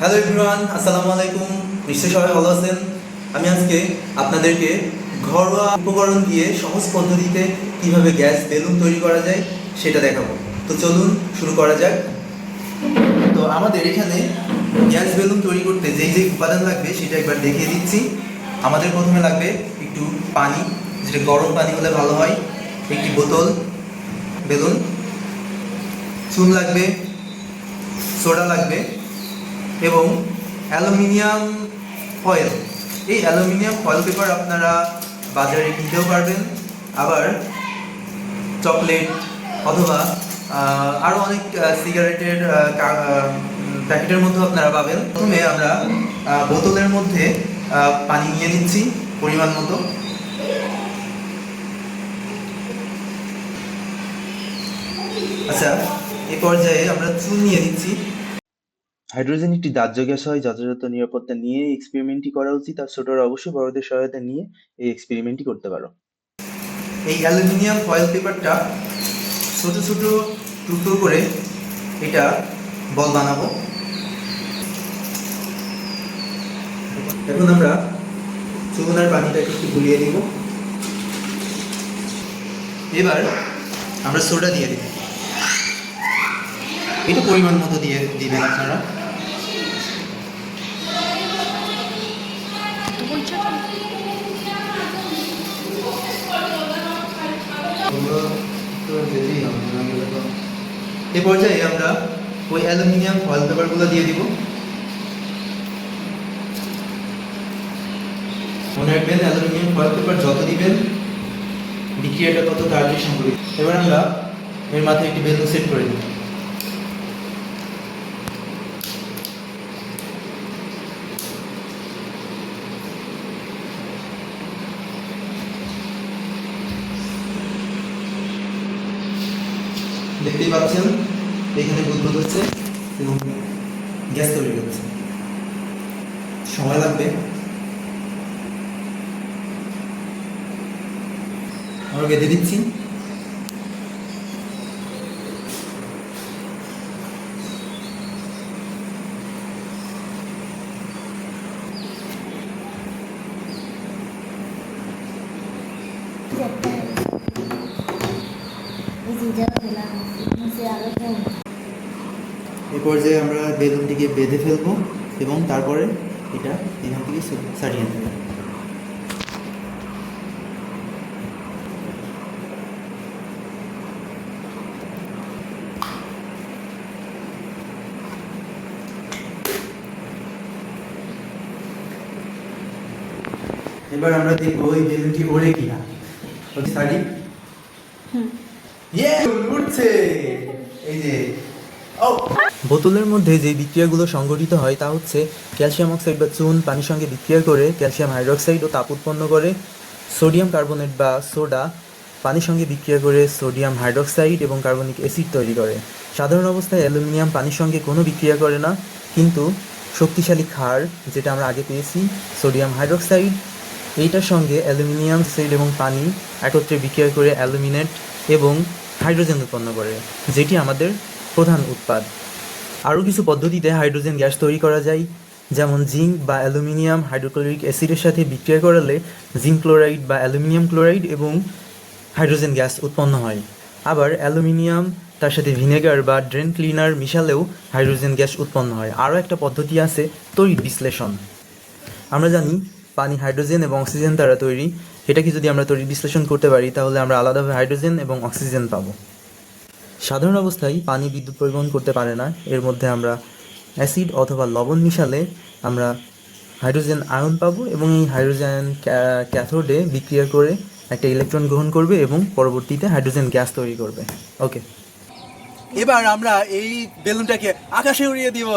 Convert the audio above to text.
Hello everyone আসসালামু আলাইকুম। নিশ্চয়ই সবাই ভালো আছেন? আমি আজকে আপনাদেরকে ঘরোয়া উপকরণ দিয়ে সহজ পদ্ধতিতে কীভাবে গ্যাস বেলুন তৈরি করা যায় সেটা দেখাবো। তো চলুন শুরু করা যাক। তো আমাদের এখানে গ্যাস বেলুন তৈরি করতে যেই যেই উপাদান লাগবে সেটা একবার দেখিয়ে দিচ্ছি। আমাদের প্রথমে লাগবে একটু পানি, যেটা গরম পানি হলে ভালো হয়। একটি বোতল বেলুন। চুন লাগবে, সোডা লাগবে। এবং অ্যালুমিনিয়াম ফয়েল। এই অ্যালুমিনিয়াম ফয়েল পেপার আপনারা বাজারে কিনতেও পারবেন। আবার চকলেট অথবা আরও অনেক সিগারেটের প্যাকেটের মধ্যেও আপনারা পাবেন। প্রথমে আমরা বোতলের মধ্যে পানি নিয়ে নিচ্ছি পরিমাণ মতো। আচ্ছা এ পর্যায়ে আমরা চুন নিয়ে নিচ্ছি। হাইড্রোজেন একটি দাহ্য গ্যাস হয়, যথাযথ নিরাপত্তা নিয়ে এক্সপেরিমেন্টটি করা উচিত, আর ছোটরা অবশ্যই বড়দের সহায়তা নিয়ে এই এক্সপেরিমেন্টটি করতে পারো। এই অ্যালুমিনিয়াম ফয়েল পেপারটা ছোট ছোট টুকরো করে এটা বল বানাবো। এখন আমরা চুনার পানিটাকে একটু গুলিয়ে দিব এবার আমরা সোডা দিয়ে দিব। এটা পরিমাণ মতো দিয়ে দিবেন আপনারা। এ পর্যায়ে আমরা ওই অ্যালুমিনিয়াম ফয়েল পেপারগুলো দিয়ে দিব। মনে রাখবেন, অ্যালুমিনিয়াম ফয়েল পেপার যত দিবেন, বিক্রিয়াটা তত তাড়াতাড়ি সম্পর্কিত এবার আমরা এর মাথায় একটি বেলুন সেট করে দিই দেখতেই পাচ্ছেন এখানে বুদবুদ হচ্ছে এবং গ্যাস তৈরি হচ্ছে। সময় লাগবে। আমরা বেঁধে দিচ্ছি এই পর্যায়ে আমরা বেলুনটিকে বেঁধে ফেলব এবং তারপরে এটা এখান থেকে সারিয়ে নেব। এবার আমরা দেখব এই বেলুনটি ওড়ে কিনা। সারি। উঠছে বোতলের মধ্যে যে বিক্রিয়াগুলো সংঘটিত হয় তা হচ্ছে ক্যালসিয়াম অক্সাইড বা চুন, পানির সঙ্গে বিক্রিয়া করে ক্যালসিয়াম হাইড্রোক্সাইড ও তাপ উৎপন্ন করে। সোডিয়াম কার্বনেট বা সোডা, পানির সঙ্গে বিক্রিয়া করে সোডিয়াম হাইড্রোক্সাইড এবং কার্বনিক অ্যাসিড তৈরি করে। সাধারণ অবস্থায় অ্যালুমিনিয়াম পানির সঙ্গে কোনো বিক্রিয়া করে না, কিন্তু শক্তিশালী ক্ষার, যেটা আমরা আগে পেয়েছি, সোডিয়াম হাইড্রোক্সাইড, এইটার সঙ্গে অ্যালুমিনিয়াম সাইড এবং পানি একত্রে বিক্রিয়া করে অ্যালুমিনেট এবং হাইড্রোজেন উৎপন্ন করে, যেটি আমাদের প্রধান উৎপাদ। আরও কিছু পদ্ধতিতে হাইড্রোজেন গ্যাস তৈরি করা যায়, যেমন জিঙ্ক বা অ্যালুমিনিয়াম হাইড্রোক্লোরিক অ্যাসিডের সাথে বিক্রিয়া করালে জিঙ্ক ক্লোরাইড বা অ্যালুমিনিয়াম ক্লোরাইড এবং হাইড্রোজেন গ্যাস উৎপন্ন হয়। আবার অ্যালুমিনিয়াম, তার সাথে ভিনেগার বা ড্রেন ক্লিনার মিশালেও হাইড্রোজেন গ্যাস উৎপন্ন হয়। আরও একটা পদ্ধতি আছে তড়িৎ বিশ্লেষণ। আমরা জানি পানি হাইড্রোজেন এবং অক্সিজেন দ্বারা তৈরি এটাকে যদি আমরা তড়িৎ বিশ্লেষণ করতে পারি, তাহলে আমরা আলাদাভাবে হাইড্রোজেন এবং অক্সিজেন পাবো। সাধারণ অবস্থায় পানি বিদ্যুৎ পরিবহন করতে পারে না। এর মধ্যে আমরা অ্যাসিড অথবা লবণ মিশালে আমরা হাইড্রোজেন আয়ন পাবো এবং এই হাইড্রোজেন ক্যাথোডে বিক্রিয়া করে একটা ইলেকট্রন গ্রহণ করবে এবং পরবর্তীতে হাইড্রোজেন গ্যাস তৈরি করবে। ওকে। এবার আমরা এই বেলুনটাকে আকাশে উড়িয়ে দিব।